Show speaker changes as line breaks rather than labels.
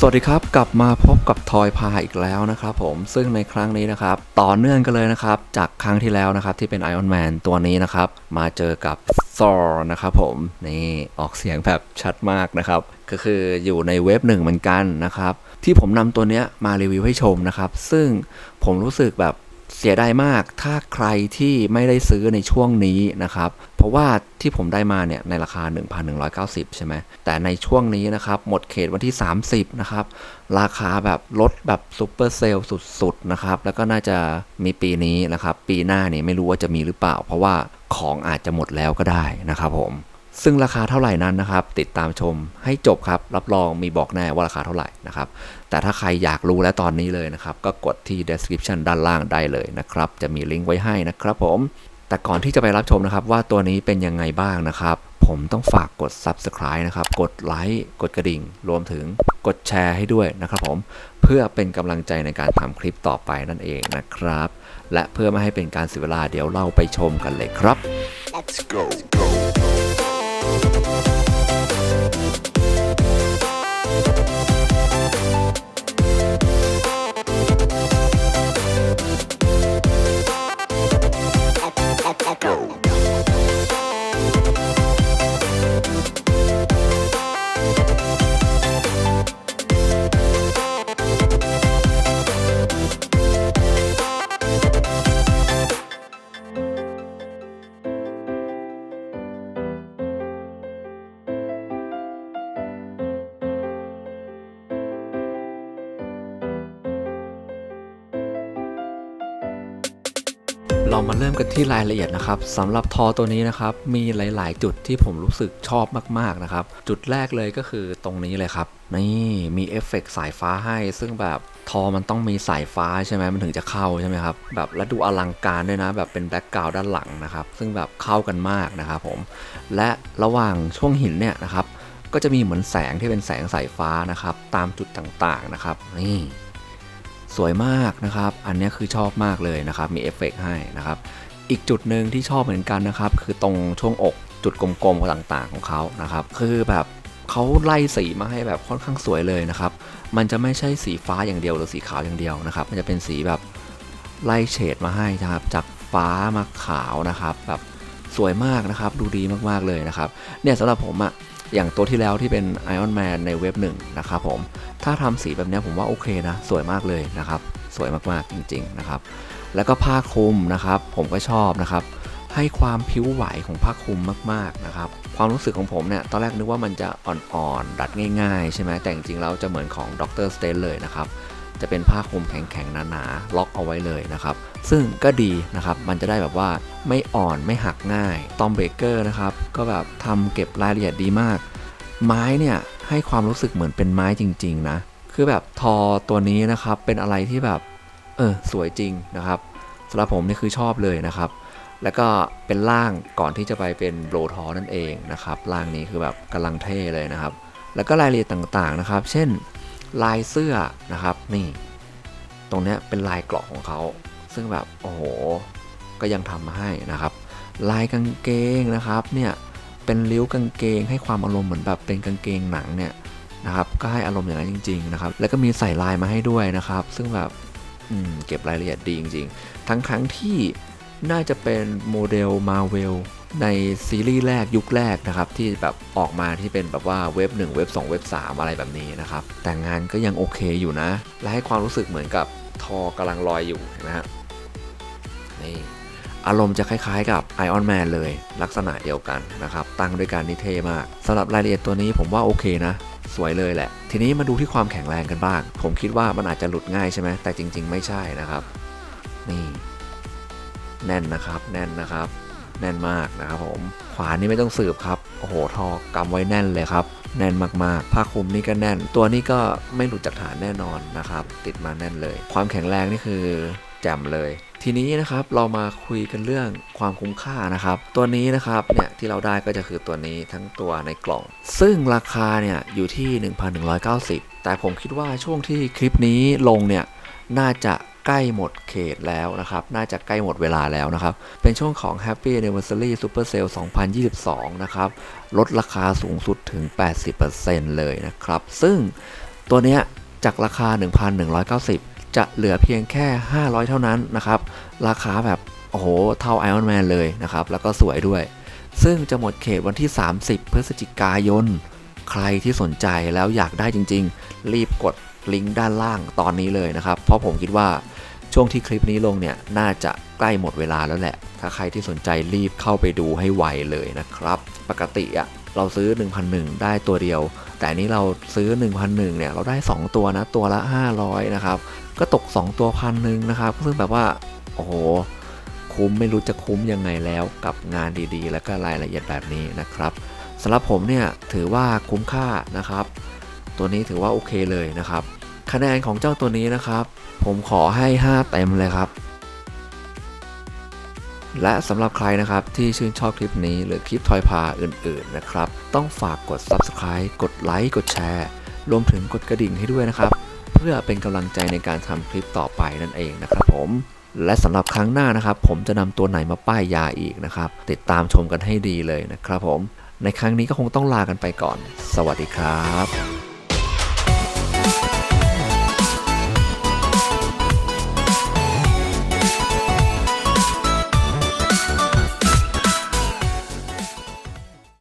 สวัสดีครับ กลับมาพบกับทอยพาอีกแล้วนะครับผมซึ่งในครั้งนี้นะครับ ต่อเนื่องกันเลยนะครับ จากครั้งที่แล้วนะครับ ที่เป็น Iron Man ตัวนี้นะครับ มาเจอกับซอร์นะครับผมนี่ออกเสียงแบบชัดมากนะครับ ก็คืออยู่ในเว็บหนึ่งเหมือนกันนะครับ ที่ผมนำตัวเนี้ยมารีวิวให้ชมนะครับ ซึ่งผมรู้สึกแบบ เสียดายมากถ้าใครที่ไม่ได้ซื้อในช่วงนี้นะครับ เพราะว่าที่ผมได้มาเนี่ยในราคา 1,190 ใช่ไหม แต่ในช่วงนี้นะครับ หมดเขตวันที่ 30 นะครับ ราคาแบบลดแบบซูเปอร์เซลล์สุดๆนะครับ แล้วก็น่าจะมีปีนี้นะครับ ปีหน้าเนี่ยไม่รู้ว่าจะมีหรือเปล่า เพราะว่าของอาจจะหมดแล้วก็ได้นะครับผม ซึ่งราคาเท่าไหร่นั้นนะครับ ติดตามชมให้จบครับ รับรองมีบอกแน่ว่าราคาเท่าไหร่นะครับ แต่ถ้าใครอยากรู้แล้วตอนนี้เลยนะครับ ก็กดที่ description ด้านล่างได้เลยนะครับ จะมีลิงก์ไว้ให้นะครับผม แต่ก่อนที่จะไปรับชมนะครับ ว่าตัวนี้เป็นยังไงบ้างนะครับ ผมต้องฝากกด subscribe นะครับ กดไลค์กดกระดิ่ง รวมถึงกดแชร์ให้ด้วยนะครับผมเพื่อเป็นกำลังใจในการทำคลิปต่อไปนั่นเองนะครับ และเพื่อไม่ให้เป็นการเสียเวลาเดี๋ยวเราไปชมกันเลยครับ
Let's go. Let's
เรามาเริ่มกันที่รายละเอียดนะครับสำหรับทอตัวนี้นะครับ มีหลาย ๆ จุดที่ผมรู้สึกชอบมาก ๆ นะครับ จุดแรกเลยก็คือตรงนี้เลยครับ นี่มีเอฟเฟกต์สายฟ้าให้ ซึ่งแบบทอมันต้องมีสายฟ้าใช่ไหมมันถึงจะเข้าใช่ไหมครับ แบบและดูอลังการด้วยนะ แบบเป็นแบ็กกราวด์ด้านหลังนะครับ ซึ่งแบบเข้ากันมากนะครับผม และระหว่างช่วงหินเนี่ยนะครับ ก็จะมีเหมือนแสงที่เป็นแสงสายฟ้านะครับ ตามจุดต่าง ๆ นะครับ นี่ สวยมากนะครับ อันนี้คือชอบมากเลยนะครับ มีเอฟเฟกต์ให้นะครับ อีกจุดหนึ่งที่ชอบเหมือนกันนะครับ คือตรงช่วงอกจุดกลมๆต่างๆของเขานะครับ คือแบบเขาไล่สีมาให้แบบค่อนข้างสวยเลยนะครับ มันจะไม่ใช่สีฟ้าอย่างเดียวหรือสีขาวอย่างเดียวนะครับ มันจะเป็นสีแบบไล่เฉดมาให้นะครับ จากฟ้ามาขาวนะครับ แบบสวยมากนะครับ ดูดีมากๆเลยนะครับ เนี่ยสำหรับผมอะ อย่างตัวที่แล้วที่เป็น Iron Man ในเว็บหนึ่งนะครับผม ถ้าทำสีแบบนี้ผมว่าโอเคนะ สวยมากเลยนะครับ สวยมากๆจริงๆนะครับ แล้วก็ผ้าคลุมนะครับ ผมก็ชอบนะครับ ให้ความผิวไหวของผ้าคลุมมากๆนะครับ ความรู้สึกของผมเนี่ย ตอนแรกนึกว่ามันจะอ่อนๆ ดัดง่ายๆ ใช่ไหมแต่จริงๆแล้วจะเหมือนของดรสเตนเลยนะครับ จะเป็นผ้าคลุมแข็งๆหนาๆล็อกเอาไว้เลยนะครับ ซึ่งก็ดีนะครับมันจะได้แบบว่าไม่อ่อนไม่หักง่ายตอมเบเกอร์นะครับก็แบบทำเก็บรายละเอียดดีมาก ไม้เนี่ยให้ความรู้สึกเหมือนเป็นไม้จริง ๆ นะ คือแบบทอตัวนี้นะครับเป็นอะไรที่แบบเออสวยจริงนะครับสำหรับผมนี่คือชอบเลยนะครับ แล้วก็เป็นล่างก่อนที่จะไปเป็นโบรทอนั่นเองนะครับล่างนี้คือแบบกำลังเท่เลยนะครับ แล้วก็รายละเอียดต่างๆนะครับ เช่น ลายเสื้อนะครับ นี่ ตรงนี้เป็นลายเกราะของเขา ซึ่งแบบโอ้โห ก็ยังทำมาให้นะครับ ลายกางเกงนะครับ เนี่ย เป็นริ้วกางเกงให้ความอารมณ์เหมือนแบบเป็นกางเกงหนังเนี่ยนะครับก็ให้อารมณ์อย่างนั้นจริงๆนะครับ แล้วก็มีใส่ลายมาให้ด้วยนะครับ ซึ่งแบบอืมเก็บรายละเอียดดีจริงๆ ทั้งทั้งที่น่าจะเป็นโมเดลมาเวล ในซีรีส์แรกยุคแรกนะครับที่แบบออกมาที่เป็นแบบว่าเว็บ 1 เว็บ 2 เว็บ 3 อะไรแบบนี้นะครับ แต่งานก็ยังโอเคอยู่นะ และให้ความรู้สึกเหมือนกับทอกำลังลอยอยู่นไหมฮะนี่อารมณ์จะคล้ายๆกับ Iron Man เลยลักษณะเดียวกันนะครับ ตั้งด้วยการนิเทมากสำหรับรายละเอียดตัวนี้ผมว่าโอเคนะ สวยเลยแหละ ทีนี้มาดูที่ความแข็งแรงกันบ้าง ผมคิดว่ามันอาจจะหลุดง่ายใช่ไหมแต่จริง ๆ ไม่ใช่นะครับ นี่ แน่นนะครับ แน่นนะครับ แน่นมากนะครับผม ขวานี่ไม่ต้องสืบครับ โอ้โหทอกำไว้แน่นเลยครับ แน่นมากๆ ผ้าคลุมนี่ก็แน่น ตัวนี้ก็ไม่หลุดจากฐานแน่นอนนะครับ ติดมาแน่นเลย ความแข็งแรงนี่คือแจ่มเลยทีนี้นะครับเรามาคุยกันเรื่องความคุ้มค่านะครับ ตัวนี้นะครับเนี่ยที่เราได้ก็จะคือตัวนี้ทั้งตัวในกล่อง ซึ่งราคาเนี่ยอยู่ที่ 1,190 แต่ผมคิดว่าช่วงที่คลิปนี้ลงเนี่ยน่าจะ ใกล้หมดเขตแล้วนะครับ น่าจะใกล้หมดเวลาแล้วนะครับ เป็นช่วงของ Happy Anniversary Super Sale 2022 นะครับ ลดราคาสูงสุดถึง 80%เลยนะครับ ซึ่งตัวเนี้ยจากราคา 1,190 จะเหลือเพียงแค่ 500 เท่านั้นนะครับ ราคาแบบโอ้โห เท่า Iron Man เลยนะครับ แล้วก็สวยด้วย ซึ่งจะหมดเขตวันที่ 30 พฤศจิกายน ใครที่สนใจแล้วอยากได้จริง ๆ รีบกดลิงก์ด้านล่างตอนนี้เลยนะครับ เพราะผมคิดว่า ช่วงที่คลิปนี้ลงเนี่ยน่าจะใกล้หมดเวลาแล้วแหละ ถ้าใครที่สนใจรีบเข้าไปดูให้ไวเลยนะครับ ปกติอะเราซื้อ 1,001 ได้ตัวเดียว แต่นนี้เราซื้อ 1,001 เนี่ยเราได้ 2 ตัวนะ ตัวละ 500 นะครับ ก็ตก 2 ตัวพันหนึ่งนะครับ ซึ่งแบบว่า โอ้โห คุ้มไม่รู้จะคุ้มยังไงแล้วกับงานดีๆ แล้วก็รายละเอียดแบบนี้นะครับสำหรับผมเนี่ยถือว่าคุ้มค่านะครับ ตัวนี้ถือว่าโอเคเลยนะครับ คะแนนของเจ้าตัวนี้นะครับ ผมขอให้ 5 เต็มเลยครับ และสำหรับใครนะครับที่ชื่นชอบคลิปนี้หรือคลิปทอยพาอื่นๆนะครับ ต้องฝากกด Subscribe กดไลค์กดแชร์รวมถึงกดกระดิ่งให้ด้วยนะครับ เพื่อเป็นกำลังใจในการทำคลิปต่อไปนั่นเองนะครับผมและสำหรับครั้งหน้านะครับ ผมจะนำตัวไหนมาป้ายยาอีกนะครับ ติดตามชมกันให้ดีเลยนะครับผม ในครั้งนี้ก็คงต้องลากันไปก่อน สวัสดีครับ